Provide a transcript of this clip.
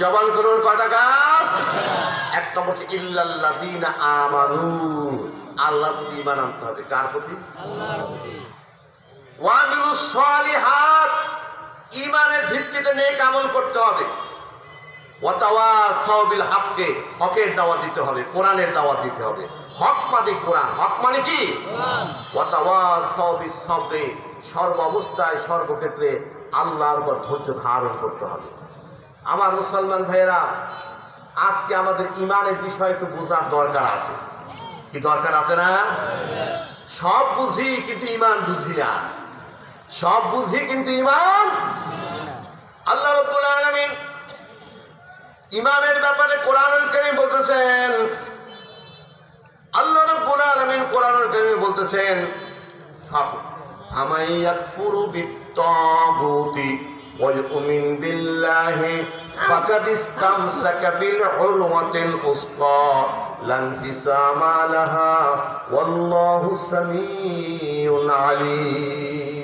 জবান করুন কটা গাছ? এক নম্বর হচ্ছে, ইল্লাল্লাযীনা আমানু। আল্লাহর প্রতি ঈমান আনতে হবে। কার প্রতি? ওয়ামিলুস সালিহাত ঈমানের ভিত্তিতে নেক আমল করতে হবে। ওয়াতাওয়াসাউ বিল হককে হকের দাওয়াত দিতে হবে, কোরআনের দাওয়াত দিতে হবে। হক মানে কোরআন। হক মানে কি? ওয়াতাওয়াসাউ বিস সর্ব অবস্থায় সর্বক্ষেত্রে আল্লাহর উপর ধৈর্য ধারণ করতে হবে। আমার মুসলমান ভাইয়েরা, আজকে আমাদের ইমানের বিষয় একটু বোঝার দরকার আছে। কি দরকার আছে না? সব বুঝি কিন্তু ইমান বুঝি না। সব বুঝি কিন্তু ইমান আল্লাহ রব্বুল আলামিন ইমানের ব্যাপারে কোরআনুল কারীম বলতেছেন। আল্লাহ রব্বুল আলামিন কোরআনুল কারীমে বলতেছেন ইয়াকফুরু বিত্তাগুতি ويؤمن بالله فقد استمسك بالعروة الوسطى. لا انفصام لها. والله سميع عليم.